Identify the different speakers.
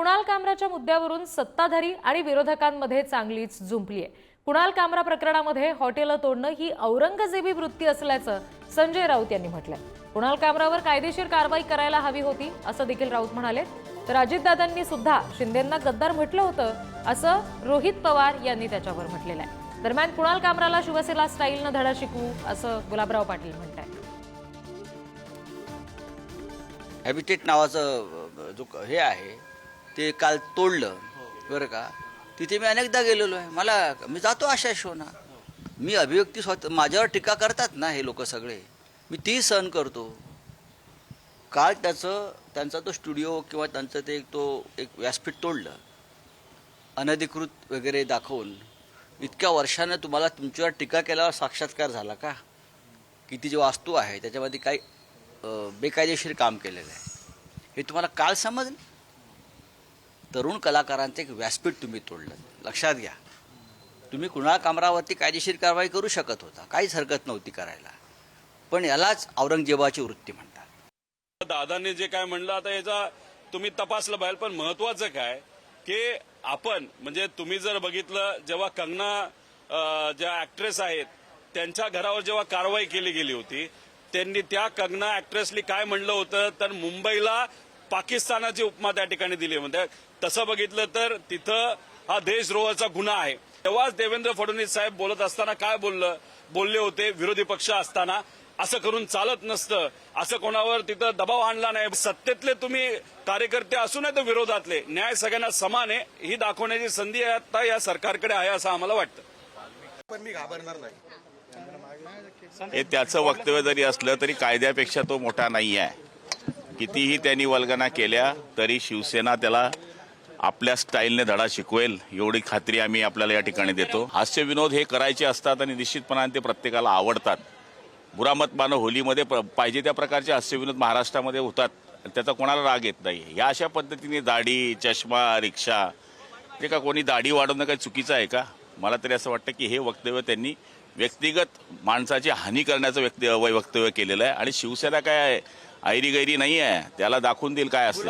Speaker 1: कुणाल कामराच्या मुद्द्यावरून सत्ताधारी आणि विरोधकांमध्ये चांगलीच झुंपली आहे कुणाल कामरा प्रकरणामध्ये हॉटेलं तोडणं ही औरंगजेबी वृत्ती असल्याचं संजय राऊत यांनी म्हटलंय. कुणाल कामरावर कायदेशीर कारवाई करायला हवी होती असं देखील राऊत म्हणाले. तर अजितदादांनी सुद्धा शिंदेंना गद्दार म्हटलं होतं असं रोहित पवार यांनी त्याच्यावर म्हटलेलं आहे. दरम्यान कुणाल कामराला शिवसेना स्टाईलनं धडा शिकवू असं गुलाबराव पाटील म्हणताय.
Speaker 2: हॅबिटेट नावाचं जो हे आहे ते काल तोडलं बरं का? तिथे मी अनेकदा गेलेलो आहे. मला मी जातो अशा शोना. मी अभिव्यक्ती स्वतः माझ्यावर टीका करतात ना हे लोक सगळे. मी ती सहन करतो. काल त्याचं त्यांचा तो स्टुडिओ किंवा त्यांचं ते तो एक व्यासपीठ तोडलं. अनधिकृत वगैरे दाखवून. इतक्या वर्षानं तुम्हाला तुमच्यावर टीका केल्यावर साक्षात्कार झाला का? की ती जी वास्तू आहे त्याच्यामध्ये काही बेकायदेशीर काम केलेलं आहे. हे तुम्हाला काल समजलं? तरुण कलाकारांचं एक व्यासपीठ तुम्ही तोडलं. लक्षात घ्या. तुम्ही कुणा कामरावरती कायदेशीर कारवाई करू शकत होता. काहीच हरकत नव्हती करायला. पण यालाच औरंगजेबाची वृत्ती म्हणतात.
Speaker 3: दादांनी जे काय म्हणलं आता याचा तुम्ही तपासलं पाहिजे पण महत्वाचं काय की आपण म्हणजे तुम्ही जर बघितलं जेव्हा कंगना ज्या ऍक्ट्रेस आहेत त्यांच्या घरावर जेव्हा कारवाई केली गेली होती त्यांनी त्या कंगना ऍक्ट्रेसली काय म्हणलं होतं तर मुंबईला पाकिस्तानाची उपमा त्या ठिकाणी दिली म्हणजे तसं बघितलं तर तिथं हा देशद्रोहाचा गुन्हा आहे. तेव्हाच देवेंद्र फडणवीस साहेब बोलत असताना काय बोललं? बोलले होते विरोधी पक्ष असताना. असं करून चालत नसतं. असं कोणावर तिथं दबाव आणला नाही. सत्तेतले तुम्ही कार्यकर्ते असू नये तर विरोधातले. न्याय सगळ्यांना समान आहे. ही दाखवण्याची संधी आता या सरकारकडे आहे असं आम्हाला वाटतं.
Speaker 4: पण मी घाबरणार नाही.
Speaker 5: हे त्याचं वक्तव्य जरी असलं तरी कायद्यापेक्षा तो मोठा नाही आहे कितीही त्यांनी वल्गना केल्या तरी शिवसेना त्याला आपल्या स्टाईलने धडा शिकवेल एवढी खात्री आम्ही आपल्याला या ठिकाणी देतो. हास्य विनोद हे करायचे असतात आणि निश्चितपणाने ते प्रत्येकाला आवडतात. बुरामत मानो होलीमध्ये प- पाहिजे त्या प्रकारचे हास्यविनोद महाराष्ट्रामध्ये होतात त्याचा कोणाला राग येत नाही. या अशा पद्धतीने दाढी चष्मा रिक्षा ते का कोणी दाढी वाढवणं काही चुकीचं आहे का? मला तरी असं वाटतं की हे वक्तव्य त्यांनी व्यक्तिगत माणसाची हानी करण्याचं व्यक्ती वक्तव्य केलेलं आहे. आणि शिवसेना काय ऐरी गैरी नाही आहे त्याला दाखवून देईल काय असतं